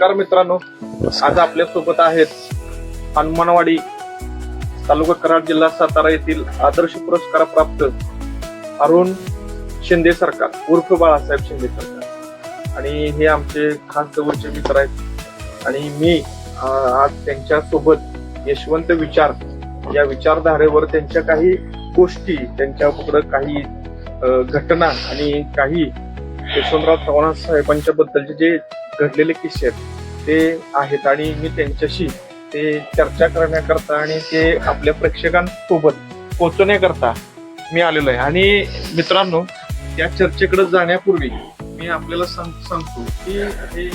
नमस्कार मित्रांनो. आज आपल्यासोबत आहेत हनुमानवाडी तालुका कराड जिल्हा सातारा येथील आदर्श पुरस्कार प्राप्त अरुण शिंदे सरकार उर्फ बाळासाहेब शिंदे सरकार. आणि हे आमचे खास जवळचे मित्र आहेत. आणि मी आज त्यांच्यासोबत यशवंत विचार या विचारधारेवर त्यांच्या काही गोष्टी त्यांच्या काही घटना आणि काही यशवंतराव चव्हाण साहेबांच्या बद्दलचे जे घडलेले किस्से आहेत. ते आहेत आणि मी त्यांच्याशी ते चर्चा करण्याकरता आणि ते आपल्या प्रेक्षकांसोबत पोहोचवण्याकरता मी आलेलो आहे. आणि मित्रांनो या चर्चेकडे जाण्यापूर्वी मी आपल्याला सांग सांगतो की हे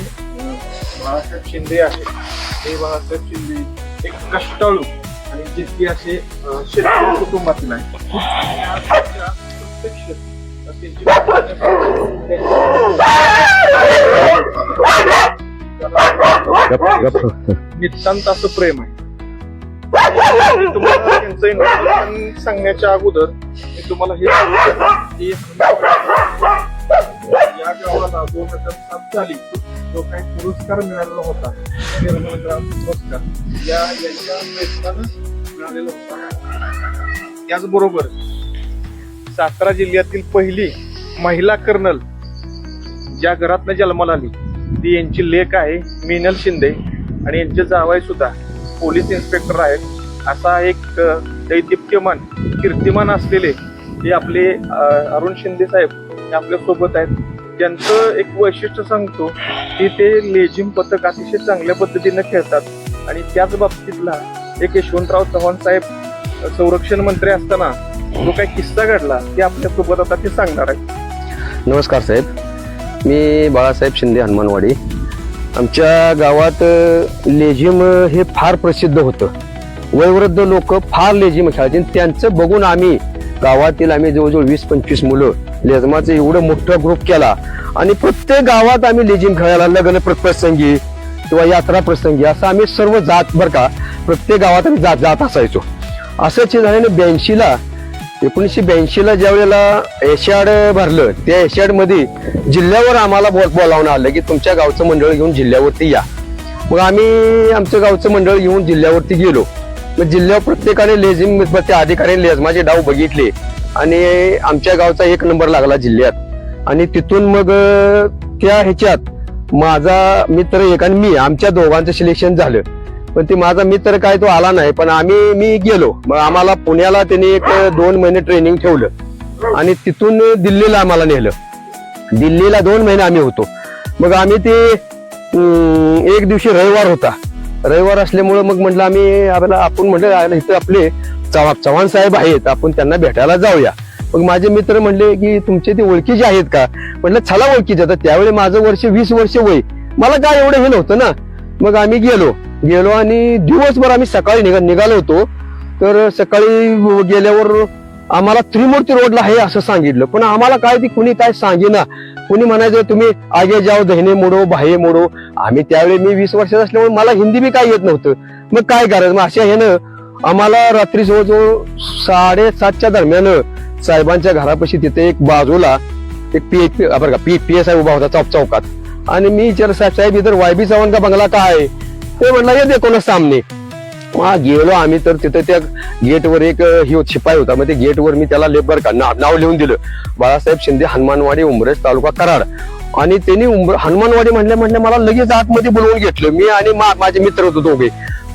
बाळासाहेब शिंदे आहेत. हे बाळासाहेब शिंदे एक कष्टाळू आणि जिद्दी असे शेतकरी कुटुंबातील आहे आणि नितांत असं प्रेम आहे मी तुम्हाला त्यांचं इंट्रोडक्शन सांगण्याच्या अगोदर मी तुम्हाला हे सांगतो की या गावाला दोन हजार सात साली जो काही पुरस्कार मिळालेला होता निर्मल ग्राम पुरस्कार या यांच्या प्रयत्नानं मिळालेला होता त्याचबरोबर सातारा जिल्ह्यातील पहिली महिला कर्नल ज्या घरातनं जन्माला आली ती यांची लेख आहे मिनल शिंदे आणि यांचे जावाई सुद्धा पोलीस इन्स्पेक्टर आहेत. असा एक दैदिप्यमान कीर्तिमान असलेले हे आपले अरुण शिंदे साहेब हे आपल्यासोबत आहेत. त्यांचं एक वैशिष्ट्य सांगतो की ते लेझिम पथक अतिशय चांगल्या पद्धतीनं खेळतात आणि त्याच बाबतीतला एक यशवंतराव चव्हाण साहेब संरक्षण मंत्री असताना जो काही किस्सा घडला ते आपल्यासोबत आता ते सांगणार आहे नमस्कार साहेब. मी बाळासाहेब शिंदे हनुमानवाडी. आमच्या गावात लेझिम हे फार प्रसिद्ध होतं. वयोवृद्ध लोक फार लेझिम खेळायचे त्यांचं बघून आम्ही गावातील आम्ही जवळजवळ वीस पंचवीस मुलं लेझमाचं एवढं मोठं ग्रुप केला आणि प्रत्येक गावात आम्ही लेझिम खेळायला लग्न प्रसंगी किंवा यात्रा प्रसंगी असं आम्ही सर्व जात बरं का प्रत्येक गावात आम्ही जात जात असायचो. असं झाल्याने ब्याऐंशीला एकोणीसशे ब्याऐंशीला ज्या वेळेला एशियाड भरलं त्या एशियाडमध्ये जिल्ह्यावर आम्हाला बोल बोलावणं आलं की तुमच्या गावचं मंडळ घेऊन जिल्ह्यावरती या. मग आम्ही आमचं गावचं मंडळ घेऊन जिल्ह्यावरती गेलो. मग जिल्ह्यावर प्रत्येकाने लेझिम त्या लेझमाचे डाव बघितले आणि आमच्या गावचा एक नंबर लागला जिल्ह्यात. आणि तिथून मग त्या ह्याच्यात माझा मित्र एक आणि मी आमच्या दोघांचं सिलेक्शन झालं. पण ते माझा मित्र काय तो आला नाही पण आम्ही मी गेलो. मग आम्हाला पुण्याला त्यांनी एक दोन महिने ट्रेनिंग ठेवलं. आणि तिथून दिल्लीला आम्हाला नेलं. दिल्लीला दोन महिने आम्ही होतो. मग आम्ही ते एक दिवशी रविवार होता. रविवार असल्यामुळं मग म्हटलं आम्ही आपल्याला आपण म्हटलं इथं आपले चव्हाण चव्हाण साहेब आहेत आपण त्यांना भेटायला जाऊया. मग माझे मित्र म्हणले की तुमचे ते ओळखीचे आहेत का? म्हटलं चला ओळखीचे. तर त्यावेळी माझं वर्ष वीस वर्ष वय. मला काय एवढं हे नव्हतं ना. मग आम्ही गेलो. गेलो आणि दिवसभर आम्ही सकाळी निघा निघालो होतो. तर सकाळी गेल्यावर आम्हाला त्रिमूर्ती रोडला आहे असं सांगितलं. पण आम्हाला काय ती कुणी काय सांगेना. कुणी म्हणायचं तुम्ही आगे जाओ दहिने मोडो बाहे मोडो. आम्ही त्यावेळी मी वीस वर्षात असल्यामुळे मला हिंदी बी काय येत नव्हतं. मग काय करायचं? मग अशा ह्यानं आम्हाला रात्री जवळजवळ साडेसातच्या दरम्यान साहेबांच्या घरापाशी तिथे एक बाजूला एक पी पी बरं का पी पी एस आय उभा होता चौक चौकात. आणि मी विचार साहेब साहेब वाय वायबी चव्हाण का बंगला का आहे? ते म्हणला ये देखो सामने. मग गेलो आम्ही तर तिथे त्या गेटवर एक ही शिपाई होता. मग ते गेटवर मी त्याला लेबर का नाव लिहून दिलं. बाळासाहेब शिंदे हनुमानवाडी उमरेज तालुका कराड. आणि त्यांनी उंबर हनुमानवाडी म्हणले म्हणले मला लगेच आतमध्ये बोलवून घेतलं. मी आणि मा- माझे मित्र होतो दोघे.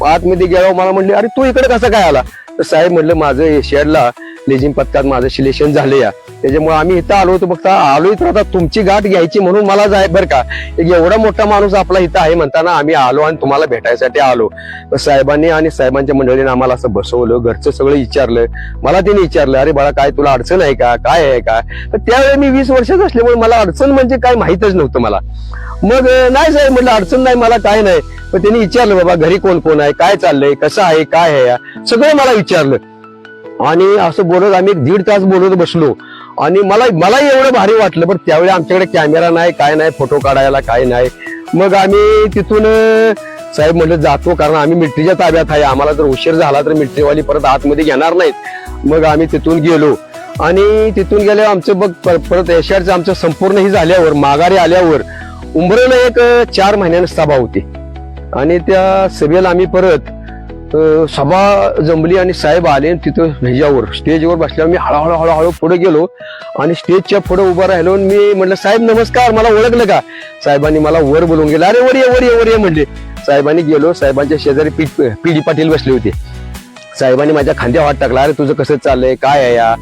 आतमध्ये गेलो मला म्हणले अरे तू इकडे कसं काय आला? तर साहेब म्हणलं माझं एशियाडला लेझिम पथकात माझं सिलेक्शन झालं या. त्याच्यामुळे आम्ही इथं आलो होतो फक्त आलो तर आता तुमची गाठ घ्यायची म्हणून मला जाय बरं का. एक एवढा मोठा माणूस आपला इथं आहे म्हणताना आम्ही आलो आणि तुम्हाला भेटायसाठी आलो. साहेबांनी आणि साहेबांच्या मंडळीने आम्हाला असं बसवलं घरचं सगळं विचारलं. मला त्यांनी विचारलं अरे बाळा काय तुला अडचण आहे का? काय आहे का? तर त्यावेळी मी वीस वर्षात असल्यामुळे मला अडचण म्हणजे काय माहितच नव्हतं मला. मग नाही साहेब म्हटलं अडचण नाही मला काय नाही. पण त्यांनी विचारलं बाबा घरी कोण कोण आहे? काय चाललंय? कसं आहे? काय आहे? या सगळं मला विचारलं. आणि असं बोलत आम्ही एक दीड तास बोलत बसलो. आणि मला मलाही एवढं भारी वाटलं पण त्यावेळी आमच्याकडे कॅमेरा नाही काय नाही फोटो काढायला काय नाही. मग आम्ही तिथून साहेब म्हटलं जातो कारण आम्ही मिलिटरीच्या ताब्यात आहे. आम्हाला जर उशीर झाला तर मिलिटरीवाली परत आतमध्ये घेणार नाहीत. मग आम्ही तिथून गेलो. आणि तिथून गेल्यावर आमचं बघ पर- परत एशियाडचं आमचं संपूर्ण ही झाल्यावर माघारी आल्यावर उमरेला एक चार महिन्यानं सभा होती. आणि त्या सभेला आम्ही परत सभा जमली आणि साहेब आले आणि तिथं ह्याच्यावर स्टेजवर बसल्यावर मी हळूहळू हळूहळू पुढे गेलो आणि स्टेजच्या पुढे उभा राहिलो आणि मी म्हटलं साहेब नमस्कार मला ओळखलं का? साहेबांनी मला वर बोलवून गेलं अरे वर ये वर ये वर ये म्हणले. साहेबांनी गेलो साहेबांच्या शेजारी पी पी डी पाटील बसले होते. साहेबांनी माझ्या खांद्या हात टाकला अरे तुझं कसं चाललंय? काय आहे या?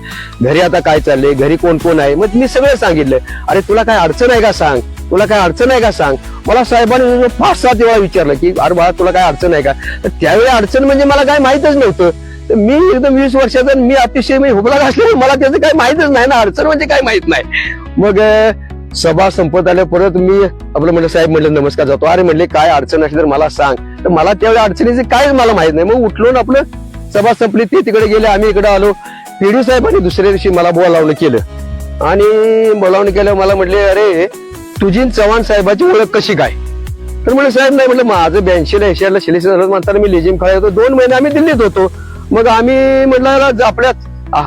घरी आता काय चाललंय? घरी कोण कोण आहे? मग मी सगळं सांगितलं अरे तुला काय अडचण आहे का? सांग. तुला काय अडचण आहे का सांग? मला साहेबांनी पाच सात वेळा विचारलं की अरे बाळा तुला काय अडचण आहे का? तर त्यावेळी अडचण म्हणजे मला काय माहितच नव्हतं. तर मी एकदम वीस वर्षाचा मी अतिशय मी हुबला घासले मला त्याचं काही माहितच नाही ना. अडचण म्हणजे काय माहीत नाही. मग सभा संपत आल्या परत मी आपलं म्हणलं साहेब म्हणलं नमस्कार जातो. अरे म्हणले काय अडचण असली तर मला सांग. तर मला त्यावेळी अडचणीचे काहीच मला माहीत नाही. मग उठलो ना आपलं सभा संपली. ते तिकडे गेले आम्ही इकडे आलो. पिढी साहेबांनी दुसऱ्या दिवशी मला बोलावणं केलं. आणि बोलावणं केलं मला म्हटले अरे तुझी चव्हाण साहेबाची ओळख कशी काय? तर म्हणलं साहेब नाही म्हटलं माझं ब्याऐंशी ऐंशीला सिलेक्शन झालं. म्हणताना मी लेजिम खाय होतो. दोन महिने आम्ही दिल्लीत होतो. मग आम्ही म्हटलं आपल्या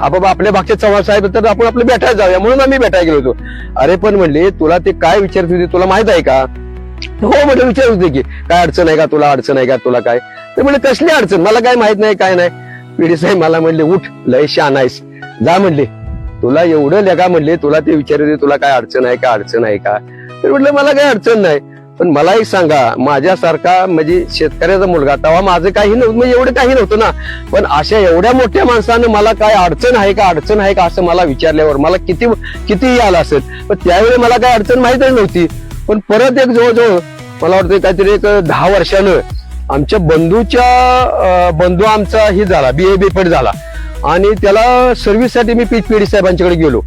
बाबा आपल्या भागचे चव्हाण साहेब तर आपण आपलं भेटायला जाऊया. म्हणून आम्ही भेटायला गेलो होतो. अरे पण म्हणले तुला ते काय विचारत होते तुला माहीत आहे का? हो म्हटलं विचारत होते की काय अडचण आहे का तुला? अडचण आहे का तुला काय? तर म्हणले कसली अडचण? मला काय माहीत नाही काय नाही. पिढी साहेब मला म्हणले उठ लय आणायस आहेस. जा म्हणले तुला एवढं लेगा म्हणले तुला ते विचारत होते तुला काय अडचण आहे का अडचण आहे का? तर म्हटलं मला काही अडचण नाही. पण मला एक सांगा माझ्यासारखा म्हणजे शेतकऱ्याचा मुलगा तेव्हा माझं काही नव्हतं म्हणजे एवढं काही नव्हतं ना. पण अशा एवढ्या मोठ्या माणसानं मला काय अडचण आहे का अडचण आहे का असं मला विचारल्यावर मला किती कितीही आलं असेल पण त्यावेळी मला काय अडचण माहीतच नव्हती. पण परत एक जवळजवळ मला वाटतं काहीतरी एक दहा वर्षानं आमच्या बंधूच्या बंधू आमचा ही झाला बी ए बेपट झाला. आणि त्याला सर्व्हिससाठी मी पी पीडी साहेबांच्याकडे गेलो.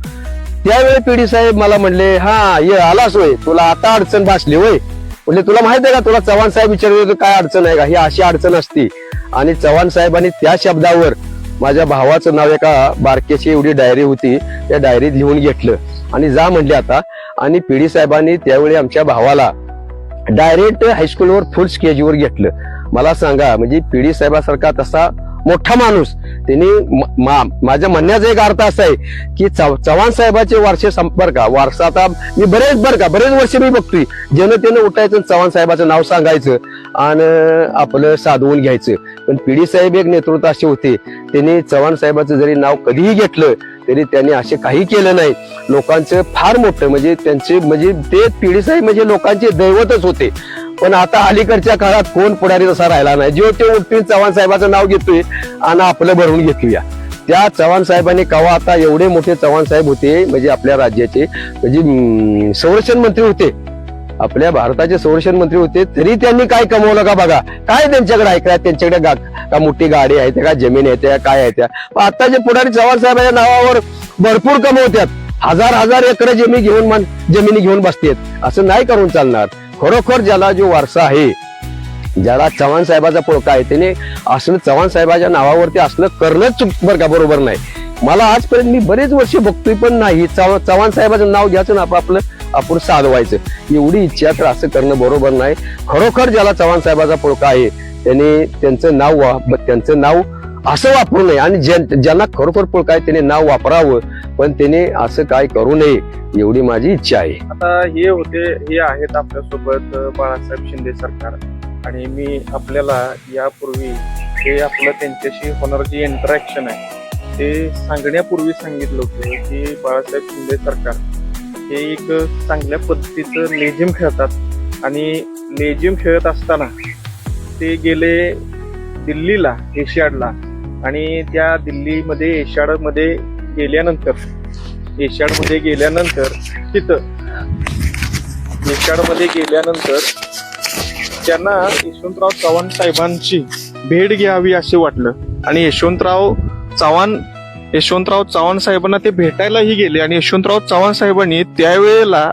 त्यावेळी पीडी साहेब मला म्हणले हा ये आलास होय. तुला आता अडचण भासली होय. म्हणजे तुला माहीत आहे का? तुला चव्हाण साहेब विचारले होते काय अडचण आहे का? ही अशी अडचण असती. आणि चव्हाण साहेबांनी त्या शब्दावर माझ्या भावाचं नाव एका बारकेची एवढी डायरी होती त्या डायरीत लिहून घेतलं. आणि जा म्हणले आता. आणि पीडी साहेबांनी त्यावेळी आमच्या भावाला डायरेक्ट हायस्कूलवर फुल स्केजवर घेतलं. मला सांगा म्हणजे पीडी साहेबासारखा तसा मोठा माणूस. त्यांनी म- मा- माझ्या म्हणण्याचा एक अर्थ असा आहे की चव्हाण साहेबाचे वारसे संपर्क वारसा आता मी बरेच बरं का बरेच वर्ष मी बघतोय. जनतेनं उठायचं चव्हाण साहेबाचं नाव सांगायचं आणि आपलं साधवून घ्यायचं. पण पिढी साहेब एक नेतृत्व असे होते. त्यांनी चव्हाण साहेबाचं जरी नाव कधीही घेतलं तरी त्यांनी असे काही केलं नाही. लोकांचं फार मोठं म्हणजे त्यांचे म्हणजे ते पिढी साहेब म्हणजे लोकांचे दैवतच होते. पण आता अलीकडच्या काळात कोण पुढारी तसा राहिला नाही. जेव्हा ते उठतील चव्हाण साहेबाचं नाव घेतोय आणि आपलं भरवून घेतोया. त्या चव्हाण साहेबांनी कवा आता एवढे मोठे चव्हाण साहेब होते म्हणजे आपल्या राज्याचे म्हणजे संरक्षण मंत्री होते. आपल्या भारताचे संरक्षण मंत्री होते तरी त्यांनी काय कमवलं का बघा? काय त्यांच्याकडे आहे त्यांच्याकडे गा का मोठी गाडी आहे त्या का जमीन आहे त्या काय आहे त्या? आता जे पुढारी चव्हाण साहेबांच्या नावावर भरपूर कमवतात. हजार हजार एकर जमीन घेऊन मन जमिनी घेऊन बसतेत. असं नाही करून चालणार. खरोखर ज्याला जो वारसा आहे ज्याला चव्हाण साहेबाचा पोळका आहे त्याने असलं चव्हाण साहेबाच्या नावावरती असलं करणंच बरं का बरोबर नाही. मला आजपर्यंत मी बरेच वर्ष बघतोय पण नाही. चव्हा- चव्हाण साहेबाचं नाव घ्यायचं ना आपलं आपण साधवायचं. एवढी इच्छा तर असं करणं बरोबर नाही. खरोखर ज्याला चव्हाण साहेबाचा पोळका आहे त्याने त्यांचं नाव वा- त्यांचं नाव असं वापरू नये. आणि ज्यांना खरोखर पोळका आहे त्याने नाव वापरावं. पण त्याने असं काय करू नये एवढी माझी इच्छा आहे. आता हे होते हे आहेत आपल्यासोबत बाळासाहेब शिंदे सरकार. आणि मी आपल्याला यापूर्वी हे आपलं त्यांच्याशी होणार जे इंटरॅक्शन आहे ते सांगण्यापूर्वी सांगितलं होतं की बाळासाहेब शिंदे सरकार हे एक चांगल्या पद्धतीचं लेझिम खेळतात. आणि लेझिम खेळत असताना ते गेले दिल्लीला एशियाडला. आणि त्या दिल्लीमध्ये एशियाडमध्ये गेल्यानंतर एशियाडमध्ये गेल्यानंतर तिथं एशियाडमध्ये गेल्यानंतर त्यांना यशवंतराव चव्हाण साहेबांची भेट घ्यावी असे वाटलं. आणि यशवंतराव चव्हाण यशवंतराव चव्हाण साहेबांना ते भेटायलाही गेले आणि यशवंतराव चव्हाण साहेबांनी त्यावेळेला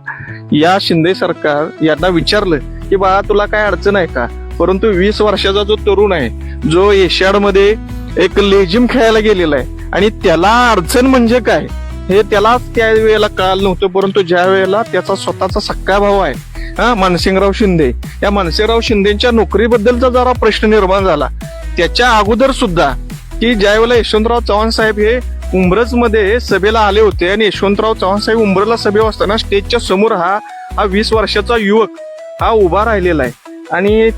या शिंदे सरकार यांना विचारलं की बा तुला काय अडचण आहे का? परंतु वीस वर्षाचा जो तरुण आहे जो एशियाडमध्ये एक लेझिम खेळायला गेलेला आहे आणि त्याला अडचण म्हणजे काय? हे त्याला त्या वेळेला कळालं नव्हतं परंतु ज्या वेळेला त्याचा स्वतःचा सक्का भाऊ आहे हा मानसिंगराव शिंदे. या मानसिंगराव शिंदेच्या नोकरीबद्दलचा जरा प्रश्न निर्माण झाला. त्याच्या अगोदर सुद्धा की ज्या वेळेला यशवंतराव चव्हाण साहेब हे उंब्रजमध्ये सभेला आले होते आणि यशवंतराव चव्हाण साहेब उंब्रजला सभेवर असताना स्टेजच्या समोर हा हा वीस वर्षाचा युवक हा उभा राहिलेला आहे. आणि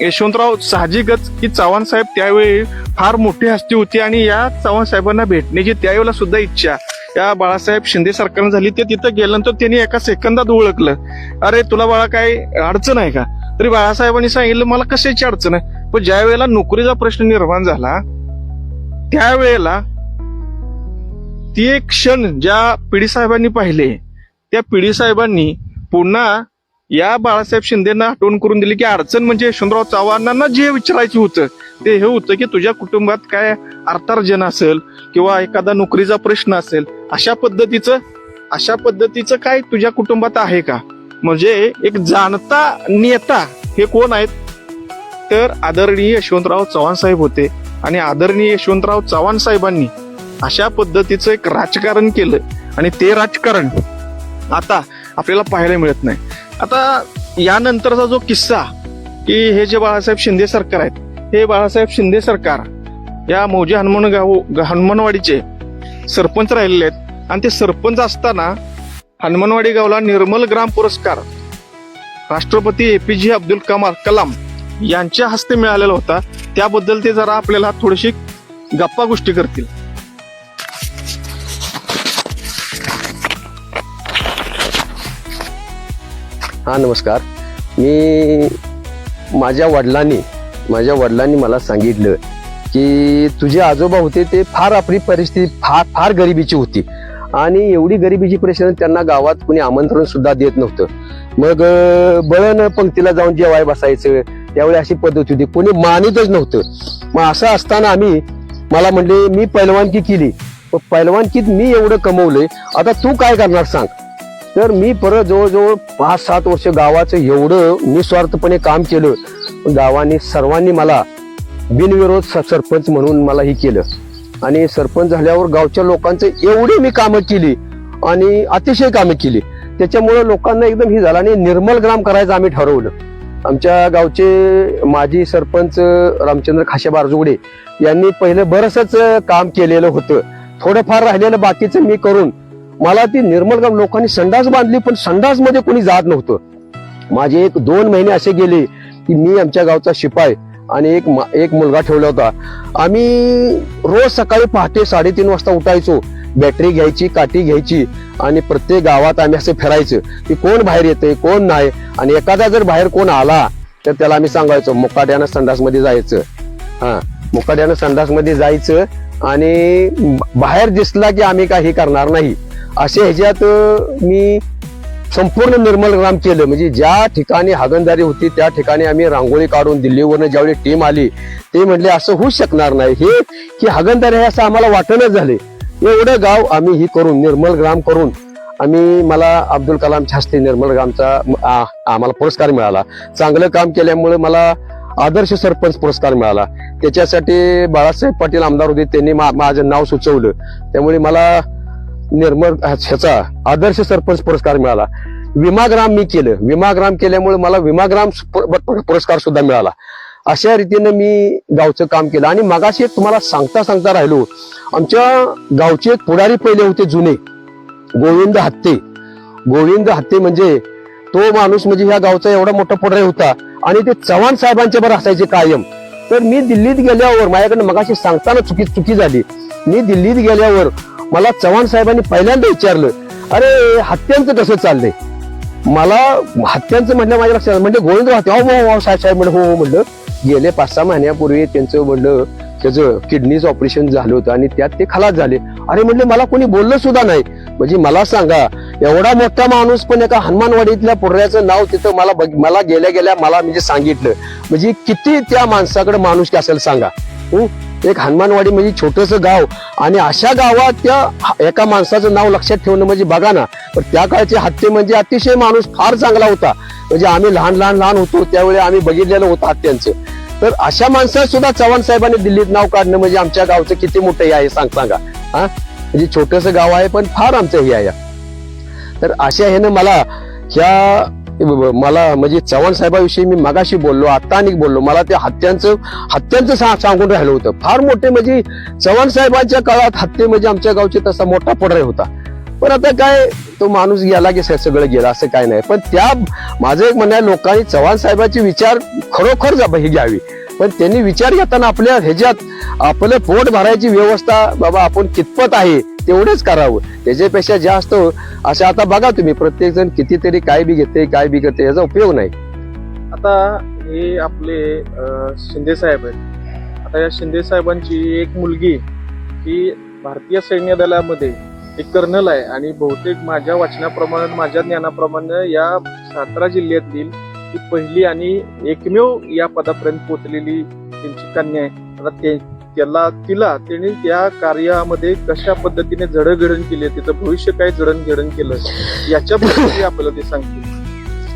यशवंतराव साहजिकच की चव्हाण साहेब त्यावेळी फार मोठी हस्ती होती आणि या चव्हाण साहेबांना भेटण्याची त्यावेळेला सुद्धा इच्छा. या बाळासाहेब शिंदे सरकारनं झाली ते तिथं गेल्यानंतर त्यांनी एका सेकंदात ओळखलं. अरे तुला बाळा काय अडचण आहे का? तरी बाळासाहेबांनी सांगितलं मला कशाची अडचण आहे? पण ज्या वेळेला नोकरीचा प्रश्न निर्माण झाला त्यावेळेला ती एक क्षण ज्या पिढी साहेबांनी पाहिले त्या पिढी साहेबांनी पुन्हा या बाळासाहेब शिंदेना आठवण करून दिली की अडचण म्हणजे यशवंतराव चव्हाणांना जे विचारायचं होतं ते हे होतं की तुझ्या कुटुंबात काय अर्थार्जन असेल किंवा एखादा नोकरीचा प्रश्न असेल अशा पद्धतीचं अशा पद्धतीचं काय तुझ्या कुटुंबात आहे का? म्हणजे एक जाणता नेता हे कोण आहेत? तर आदरणीय यशवंतराव चव्हाण साहेब होते आणि आदरणीय यशवंतराव चव्हाण साहेबांनी अशा पद्धतीचं एक राजकारण केलं आणि ते राजकारण आता आपल्याला पाहायला मिळत नाही. आता यानंतरचा जो किस्सा की हे जे बाळासाहेब शिंदे सरकार आहेत हे बाळासाहेब शिंदे सरकार या मौजे हनुमान गाव हनुमानवाडीचे सरपंच राहिलेले आहेत. आणि ते सरपंच असताना हनुमानवाडी गावला निर्मल ग्राम पुरस्कार राष्ट्रपती ए पी जे अब्दुल कमाल कलाम यांच्या हस्ते मिळालेला होता. त्याबद्दल ते जरा आपल्याला थोडीशी गप्पा गोष्टी करतील. हां नमस्कार. मी माझ्या वडिलांनी माझ्या वडिलांनी मला सांगितलं की तुझे आजोबा होते ते फार आपली परिस्थिती फार फार गरिबीची होती. आणि एवढी गरिबीची परिस्थिती त्यांना गावात कुणी आमंत्रण सुद्धा देत नव्हतं. मग बळण पंक्तीला जाऊन जेवाय बसायचं. त्यावेळी अशी पद्धत होती. कोणी मानितच नव्हतं. मग असं असताना आम्ही मला म्हणले मी पैलवानकी केली. पैलवानकीत मी एवढं कमवलंय. आता तू काय करणार सांग? तर मी परत जवळजवळ पाच सात वर्ष गावाचं एवढं निस्वार्थपणे काम केलं. गावाने सर्वांनी मला बिनविरोध स- सरपंच म्हणून मला हे केलं. आणि सरपंच झाल्यावर गावच्या लोकांचं एवढी मी कामं केली आणि अतिशय कामं केली. त्याच्यामुळे लोकांना एकदम ही झालं आणि निर्मल ग्राम करायचं आम्ही ठरवलं. आमच्या गावचे माजी सरपंच रामचंद्र खाशे बारजुगडे यांनी पहिलं बरंचच काम केलेलं होतं. थोडंफार राहिलेलं बाकीचं मी करून मला ती निर्मलगाव लोकांनी संडास बांधली पण संडासमध्ये कोणी जात नव्हतं. माझे एक दोन महिने असे गेले की मी आमच्या गावचा शिपाई आणि एक मा- एक मुलगा ठेवला होता. आम्ही रोज सकाळी पहाटे साडेतीन वाजता उठायचो. बॅटरी घ्यायची काठी घ्यायची आणि प्रत्येक गावात आम्ही असं फिरायचं की कोण बाहेर येते कोण नाही आणि एखादा जर बाहेर कोण आला तर त्याला आम्ही सांगायचो मुकाट्यानं संडासमध्ये जायचं. हा मुकाट्यानं संडासमध्ये जायचं आणि बाहेर दिसला की आम्ही काही करणार नाही. असे ह्याच्यात मी संपूर्ण निर्मल ग्राम केलं. म्हणजे ज्या ठिकाणी हागणदारी होती त्या ठिकाणी आम्ही रांगोळी काढून दिल्लीवरनं ज्यावेळी टीम आली ते म्हणले असं होऊ शकणार नाही. हे की हागणदारी आहे असं आम्हाला वाटणच झाले. एवढं गाव आम्ही ही करून निर्मल ग्राम करून आम्ही मला अब्दुल कलाम शास्त्री निर्मल ग्रामचा आ- आम्हाला पुरस्कार मिळाला. चांगलं काम केल्यामुळे मला आदर्श सरपंच पुरस्कार मिळाला. त्याच्यासाठी बाळासाहेब पाटील आमदार होते त्यांनी मा- माझं नाव सुचवलं. त्यामुळे मला निर्मल ह्याचा आदर्श सरपंच पुरस्कार मिळाला. विमाग्राम मी केलं. विमाग्राम केल्यामुळे मला विमाग्राम पुरस्कार सुद्धा मिळाला. अशा रीतीनं मी गावचं काम केलं. आणि मगाशी एक तुम्हाला सांगता सांगता राहिलो. आमच्या गावचे एक पुढारी पहिले होते जुने. गोविंद हत्ते. गोविंद हत्ते म्हणजे तो माणूस म्हणजे ह्या गावचा एवढा मोठा पुढारी होता. आणि ते चव्हाण साहेबांच्या बरोबर असायचे कायम. तर मी दिल्लीत गेल्यावर माझ्याकडनं मगाशी सांगताना चुकी चुकी झाली. मी दिल्लीत गेल्यावर मला चव्हाण साहेबांनी पहिल्यांदा विचारलं अरे हत्यांचं कसं चाललंय? मला हत्यांचं म्हणलं माझ्या लक्षात म्हणजे गोविंद हत्या हो साहेब साहेब म्हणलं हो हो म्हणलं. गेले पाच सहा महिन्यापूर्वी त्यांचं म्हणलं त्याचं किडनीचं ऑपरेशन झालं होतं आणि त्यात ते खलास झाले. अरे म्हणले मला कोणी बोललं सुद्धा नाही. म्हणजे मला सांगा एवढा मोठा माणूस पण एका हनुमानवाडीतल्या पुढऱ्याचं नाव तिथं मला बघ- मला गेल्या गेल्या मला म्हणजे सांगितलं. म्हणजे किती त्या माणसाकडे माणूस असेल सांगा. एक हनुमानवाडी म्हणजे छोटस गाव. आणि अशा गावात त्या एका माणसाचं नाव लक्षात ठेवणं म्हणजे बघा ना पण त्या काळचे हत्ते म्हणजे अतिशय माणूस फार चांगला होता. म्हणजे आम्ही लहान लहान लहान होतो त्यावेळी आम्ही बघितलेलं होतं हत्यांचं. तर अशा माणसात सुद्धा चव्हाण साहेबांनी दिल्लीत नाव काढणं म्हणजे आमच्या गावचं किती मोठं हे आहे सांग सांगा. हा? म्हणजे छोटस गाव आहे पण फार आमचं हे आहे. तर अशा ह्यानं मला ह्या मला म्हणजे चव्हाण साहेबाविषयी मी मगाशी बोललो आता आणि बोललो. मला त्या हत्यांचं हत्यांचं सा- सांगून राहिलं होतं. फार मोठे म्हणजे चव्हाण साहेबांच्या काळात हत्ते म्हणजे आमच्या गावचे तसा मोठा पडरे होता. पण आता काय तो माणूस गेला की सगळं गेला असं काय नाही. पण त्या माझं एक म्हणणं आहे लोकांनी चव्हाण साहेबांचे विचार खरोखर जा- हे घ्यावी. पण त्यांनी विचार घेताना आपल्या ह्याच्यात आपलं पोट भरायची व्यवस्था बाबा आपण कितपत आहे तेवढंच करावं. त्याच्यापेक्षा जास्त हो. असं आता बघा तुम्ही प्रत्येक जण कितीतरी काय बी घेते काय बी घेते याचा उपयोग नाही. आता हे आपले शिंदे साहेब आहेत. आता या शिंदे साहेबांची एक मुलगी ही भारतीय सैन्य दलामध्ये एक कर्नल आहे आणि बहुतेक माझ्या वाचनाप्रमाणे माझ्या ज्ञानाप्रमाणे या सातारा जिल्ह्यातील ही पहिली आणि एकमेव या पदापर्यंत पोचलेली त्यांची कन्या आहे. आता ते त्याला तिला त्याने त्या कार्यामध्ये कशा पद्धतीने जडणघडण केली तिचं भविष्य काय जडणघडण केलं याच्याबद्दल आपल्याला ते सांगतील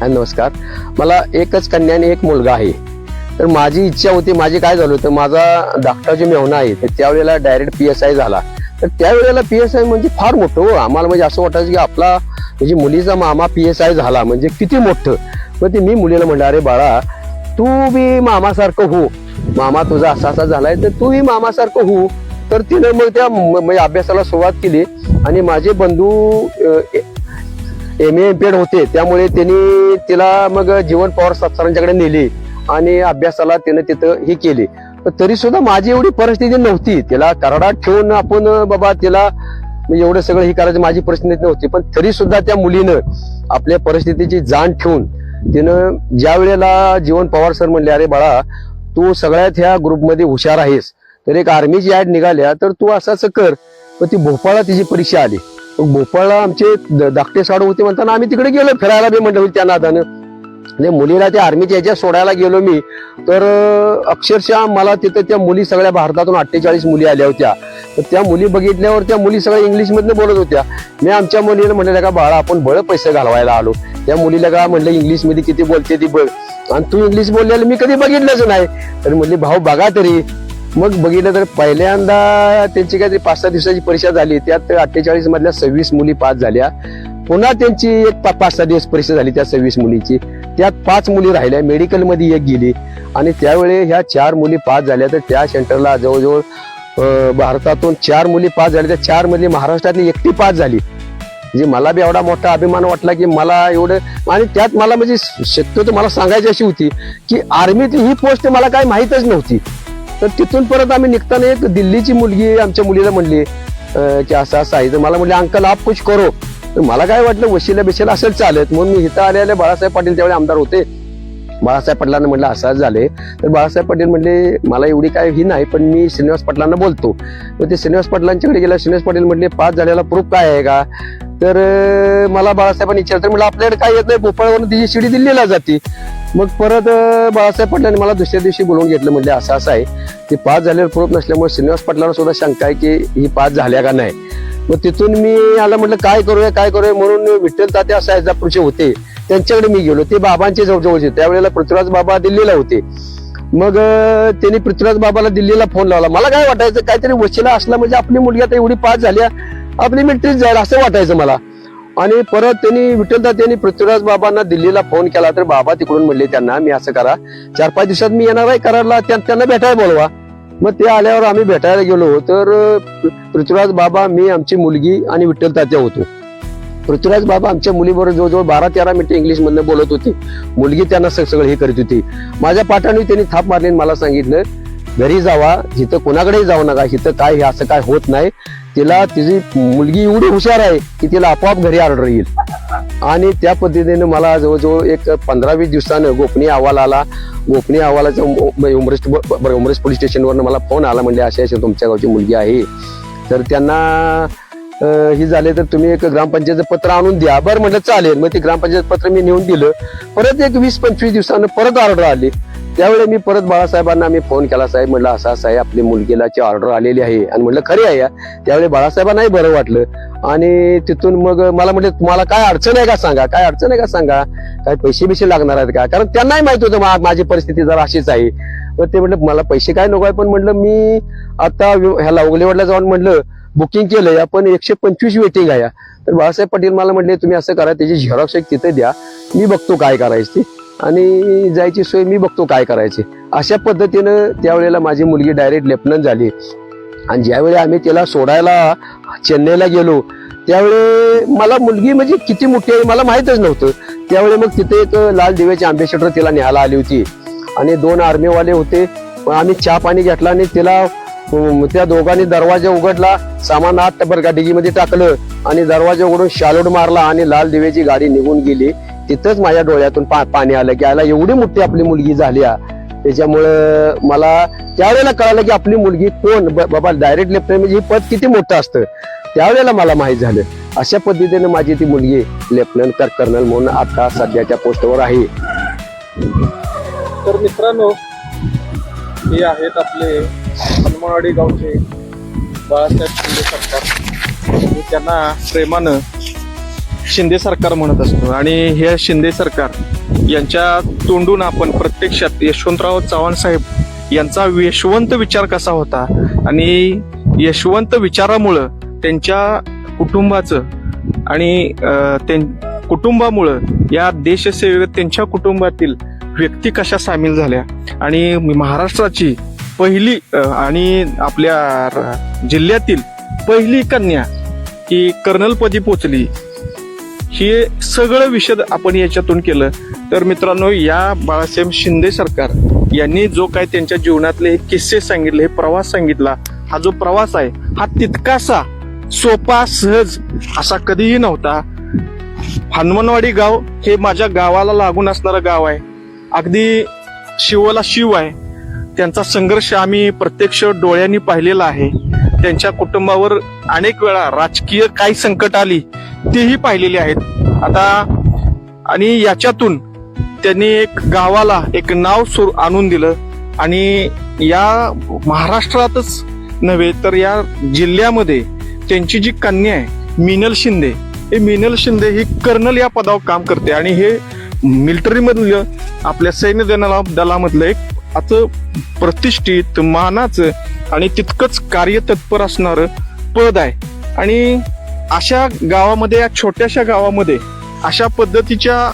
नमस्कार. मला एकच कन्या आणि एक मुलगा आहे. तर माझी इच्छा होती माझी काय झालं होतं माझा धाकटा जे मेहना आहे तर त्यावेळेला डायरेक्ट पी एस आय झाला. तर त्यावेळेला पी एस आय म्हणजे फार मोठं हो. आम्हाला म्हणजे असं वाटायचं की आपला म्हणजे मुलीचा मामा पी एस आय झाला म्हणजे किती मोठं. मग ते मी मुलीला म्हणलं अरे बाळा तू बी मामासारखं हो. मामा तुझा असा असा झालाय तर तूही मामासारखं हो तर तिने मग त्या म- म्हणजे अभ्यासाला सुरुवात केली आणि माझे बंधू एम ए एम होते. त्यामुळे त्यांनी तिला मग जीवन पवार सरांच्याकडे नेली आणि अभ्यासाला त्यानं तिथं हे केली. तरी सुद्धा माझी एवढी परिस्थिती नव्हती. तिला कराडात ठेवून आपण बाबा तिला म्हणजे एवढं सगळं हे करायचं माझी परिस्थिती नव्हती. पण तरी सुद्धा त्या मुलीनं आपल्या परिस्थितीची जाण ठेवून तिनं ज्या वेळेला जीवन पवार सर म्हणले अरे बाळा तू सगळ्यात ह्या ग्रुपमध्ये हुशार आहेस. तर एक आर्मीची ऍड निघाल्या तर तू असं असं कर. पण ती भोपाळला तिची परीक्षा आली. मग भोपाळला आमचे धाकटे साडू होते म्हणताना आम्ही तिकडे गेलो. फिरायला बी म्हणलं होईल त्या म्हणजे आणि मुलीला त्या आर्मीच्या याच्यात सोडायला गेलो मी तर अक्षरशः मला तिथं त्या मुली सगळ्या भारतातून अठ्ठेचाळीस मुली आल्या होत्या. तर त्या मुली बघितल्यावर त्या मुली सगळ्या इंग्लिशमधनं बोलत होत्या. मी आमच्या मुलीला म्हणलेलं का बाळा आपण बळ पैसे घालवायला आलो. त्या मुलीला का म्हणलं इंग्लिशमध्ये किती बोलते ती बघ. आणि तू इंग्लिश बोललेलं मी कधी बघितलंच नाही. तर म्हणली भाऊ बघा तरी. मग बघितलं तर पहिल्यांदा त्यांची काहीतरी पाच सहा दिवसाची परीक्षा झाली. त्यात अठ्ठेचाळीस मधल्या सव्वीस मुली पास झाल्या. पुन्हा त्यांची एक पाच सहा दिवस परीक्षा झाली त्या सव्वीस मुलीची. त्यात पाच मुली राहिल्या मेडिकलमध्ये एक गेली. आणि त्यावेळी ह्या चार मुली पास झाल्या. तर त्या सेंटरला जवळजवळ भारतातून चार मुली पास झाल्या. त्या चार मुली महाराष्ट्रातली एकटी पास झाली. म्हणजे मला बी एवढा मोठा अभिमान वाटला की मला एवढं आणि त्यात मला म्हणजे शक्यतो मला सांगायची अशी होती की आर्मीतली ही पोस्ट मला काय माहीतच नव्हती. तर तिथून परत आम्ही निघताना एक दिल्लीची मुलगी आमच्या मुलीला म्हणली की असं असं आहे. तर मला म्हणले अंकल आप कुछ करो. तर मला काय वाटलं वशिला बिशीला असेल चालत म्हणून मी इथं आलेले बाळासाहेब पाटील त्यावेळी आमदार होते. बाळासाहेब पाटलांना म्हटलं असं झाले तर बाळासाहेब पाटील म्हणले मला एवढी काय ही नाही पण मी श्रीनिवास पाटलांना बोलतो. तर ते श्रीनिवास पाटलांच्याकडे गेला श्रीनिवास पाटील म्हटले पास झालेला प्रूफ काय आहे का? तर मला बाळासाहेबांनी विचारलं म्हटलं आपल्याकडे काय येत नाही. भोपाळवरून तिची शिडी दिल्लीला जाते. मग परत बाळासाहेब पाटलांनी मला दुसऱ्या दिवशी बोलवून घेतलं म्हणजे असं असं आहे. ते पास झाल्यावर प्रूफ नसल्यामुळे श्रीनिवास पाटलांना सुद्धा शंका आहे की ही पास झाल्या का नाही. मग तिथून मी आला म्हटलं काय करूया काय करूया म्हणून विठ्ठल तात्या साहेजापूरचे होते. त्यांच्याकडे मी गेलो. ते बाबांचे जवळजवळचे त्यावेळेला पृथ्वीराज बाबा दिल्लीला होते. मग त्यांनी पृथ्वीराज बाबाला दिल्लीला फोन लावला. मला काय वाटायचं काहीतरी वशिला असला म्हणजे आपली मुलगी आता एवढी पास झाल्या आपली मिलिटरीच जाईल असं वाटायचं मला. आणि परत त्यांनी विठ्ठलदा त्यांनी पृथ्वीराज बाबांना दिल्लीला फोन केला तर बाबा तिकडून म्हणले त्यांना मी असं करा चार पाच दिवसात मी येणार आहे कराडला त्यांना भेटायला बोलवा. मग ते आल्यावर आम्ही भेटायला गेलो तर पृथ्वीराज बाबा मी आमची मुलगी आणि विठ्ठल तात्या होतो. पृथ्वीराज बाबा आमच्या मुलीबरोबर जवळजवळ बारा तेरा मिनिटं इंग्लिश मधनं बोलत होती. मुलगी त्यांना सग- सगळं हे करीत होती. माझ्या पाठाने त्यांनी थाप मारली आणि मला सांगितलं घरी जावा इथं कोणाकडेही जाऊ नका इथं काय हे असं काय होत नाही. तिला तिची मुलगी एवढी हुशार आहे की तिला आपोआप घरी ऑर्डर येईल. आणि त्या पद्धतीने मला जवळजवळ एक पंधरा वीस दिवसानं गोपनीय अहवाल आला. गोपनीय अहवालाचा उम- म्हणजे उमरेश उमरेश पोलीस स्टेशनवरनं मला फोन आला म्हणजे अशी अशी तुमच्या गावची मुलगी आहे. तर त्यांना हे झाले तर तुम्ही एक ग्रामपंचायतचं पत्र आणून द्या. बरं म्हटलं चालेल. मग ते ग्रामपंचायत पत्र मी नेऊन दिलं. परत एक वीस पंचवीस दिवसानं परत ऑर्डर आली. त्यावेळी मी परत बाळासाहेबांना मी फोन केला साहेब म्हटलं असा साहेब आपली मुलगीलाची ऑर्डर आलेली आहे. आणि म्हटलं खरी आहे. या त्यावेळी बाळासाहेबांनाही बरं वाटलं. आणि तिथून मग मला म्हटलं तुम्हाला काय अडचण आहे का सांगा? काय अडचण आहे का सांगा? काय पैसे बिशे लागणार आहेत का? कारण त्यांनाही माहीत होतं माझी परिस्थिती जरा अशीच आहे. मग ते म्हटलं मला पैसे काय नको आहे पण म्हटलं मी आता ह्याला उगलेवाडला जाऊन म्हटलं बुकिंग केलंय. आपण एकशे पंचवीस वेटिंग आहे. तर बाळासाहेब पाटील मला म्हटले तुम्ही असं करा त्याची झेरॉक्स एक तिथे द्या. मी बघतो काय करायचं ते. आणि जायची सोय मी बघतो काय करायची. अशा पद्धतीनं त्यावेळेला माझी मुलगी डायरेक्ट लेफ्टनंट झाली. आणि ज्यावेळी आम्ही तिला सोडायला चेन्नईला गेलो त्यावेळी मला मुलगी म्हणजे किती मोठी आहे मला माहीतच नव्हतं. त्यावेळी मग तिथे एक लाल दिव्याची अँबेसेडर तिला न्यायला आली होती. आणि दोन आर्मीवाले होते. आम्ही चहा पाणी घेतला आणि तिला त्या दोघांनी दरवाजा उघडला सामान आत टबर गाडीमध्ये टाकलं आणि दरवाजा उघडून शालोड मारला आणि लाल दिव्याची गाडी निघून गेली. तिथंच माझ्या डोळ्यातून पा- पाणी आलं की आला एवढी मोठी आपली मुलगी झाली आ. त्याच्यामुळं मला त्यावेळेला कळालं की आपली मुलगी कोण? ब- बाबा डायरेक्ट लेफ्ट म्हणजे हे पद किती मोठं असतं? त्यावेळेला मला माहीत झालं. अशा पद्धतीने माझी ती मुलगी लेफ्टनंट कर्नल म्हणून आता सध्याच्या पोस्टवर आहे. तर मित्रांनो हे आहेत आपले हनुमानवाडी गावचे बाळासाहेब शिंदे सरकार. त्यांना प्रेमानं शिंदे सरकार म्हणत असतो. आणि हे शिंदे सरकार यांच्या तोंडून आपण प्रत्यक्षात यशवंतराव चव्हाण साहेब यांचा यशवंत विचार कसा होता? आणि यशवंत विचारामुळं त्यांच्या कुटुंबाचं आणि त्यां- कुटुंबामुळं या देशसेवेत त्यांच्या कुटुंबातील व्यक्ती कशा सामील झाल्या? आणि महाराष्ट्राची पहिली आणि आपल्या जिल्ह्यातील पहिली कन्या ही कर्नलपदी पोचली. हे सगळं विषद आपण याच्यातून केलं. तर मित्रांनो या बाळासाहेब शिंदे सरकार यांनी जो काय त्यांच्या जीवनातले हे किस्से सांगितले हे प्रवास सांगितला हा जो प्रवास आहे हा तितकासा सोपा सहज असा कधीही नव्हता. हनुमानवाडी गाव हे माझ्या गावाला लागून असणारं गाव आहे. अगदी शिवला शिव आहे. त्यांचा संघर्ष आम्ही प्रत्यक्ष डोळ्यांनी पाहिलेला आहे. त्यांच्या कुटुंबावर अनेक वेळा राजकीय काही संकट आली. तेही पाहिलेली आहेत. आता आणि याच्यातून त्यांनी एक गावाला एक नाव सुर आणून दिलं. आणि या महाराष्ट्रातच नव्हे तर या जिल्ह्यामध्ये त्यांची जी कन्या आहे मिनल शिंदे हे मिनल शिंदे ही कर्नल या पदावर काम करते. आणि हे मिलिटरीमधलं आपल्या सैन्य दला दलामधलं एक असं प्रतिष्ठित मानाचं आणि तितकंच कार्यतत्पर असणारं पद आहे. आणि अशा गावामध्ये या छोट्याशा गावामध्ये अशा पद्धतीच्या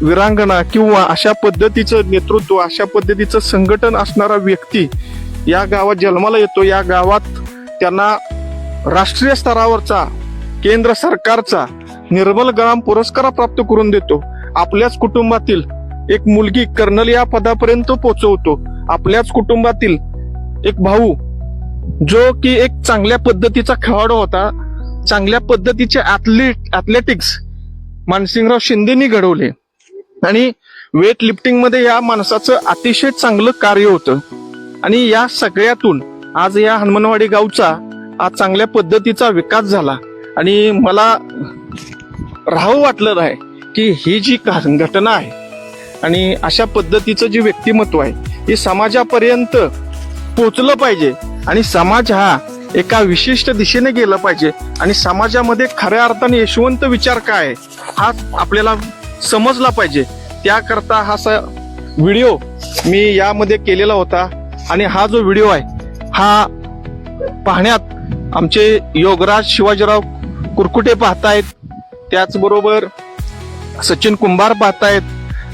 विरांगणा किंवा अशा पद्धतीचं नेतृत्व अशा पद्धतीचं संघटन असणारा व्यक्ती या गावात जन्माला येतो. या गावात त्यांना राष्ट्रीय स्तरावरचा केंद्र सरकारचा निर्मल ग्राम पुरस्कार प्राप्त करून देतो. आपल्याच कुटुंबातील एक मुलगी कर्नल या पदापर्यंत पोहोचवतो आपल्याच कुटुंबातील एक भाऊ जो की एक चांगल्या पद्धतीचा खेळाडू होता चांगल्या पद्धतीचे ऍथलीट ऍथलेटिक्स मानसिंगराव शिंदेनी घडवले. आणि वेट लिफ्टिंगमध्ये या माणसाचं अतिशय चांगलं कार्य होतं. आणि या सगळ्यातून आज या हनुमानवाडी गावचा आज चांगल्या पद्धतीचा विकास झाला. आणि मला राहू वाटलं नाही की ही जी घटना आहे आणि अशा पद्धतीचं जे व्यक्तिमत्व आहे हे समाजापर्यंत पोचलं पाहिजे. आणि समाज हा एका विशिष्ट दिशेने गेलं पाहिजे. आणि समाजामध्ये खऱ्या अर्थाने यशवंत विचार काय? आहे, हा आपल्याला समजला पाहिजे. त्याकरता हा स व्हिडिओ मी यामध्ये केलेला होता. आणि हा जो व्हिडिओ आहे हा पाहण्यात आमचे योगराज शिवाजीराव कुरकुटे पाहतायत. त्याचबरोबर सचिन कुंभार पाहतायत.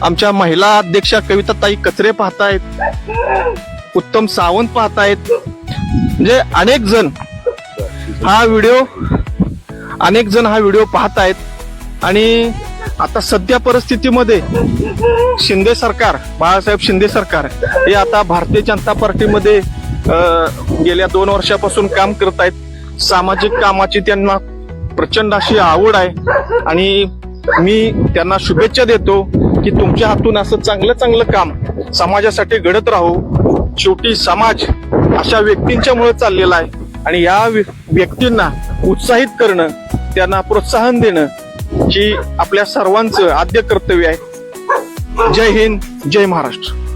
आमच्या महिला अध्यक्षा कविताताई कचरे पाहतायत. उत्तम सावंत पाहतायत. म्हणजे अनेक जण हा व्हिडिओ अनेक जण हा व्हिडिओ पाहत आहेत आणि आता सध्या परिस्थितीमध्ये शिंदे सरकार बाळासाहेब शिंदे सरकार हे आता भारतीय जनता पार्टीमध्ये गेल्या दोन वर्षापासून काम करत आहेत सामाजिक कामाची त्यांना प्रचंड अशी आवड आहे. आणि मी त्यांना शुभेच्छा देतो की तुमच्या हातून असं चांगलं चांगलं काम समाजासाठी घडत राहू. शेवटी समाज अशा व्यक्तींच्यामुळे चाललेला आहे. आणि या व्य- व्यक्तींना उत्साहित करणं त्यांना प्रोत्साहन देणं ही आपल्या सर्वांचं आद्य कर्तव्य आहे. जय हिंद जय महाराष्ट्र.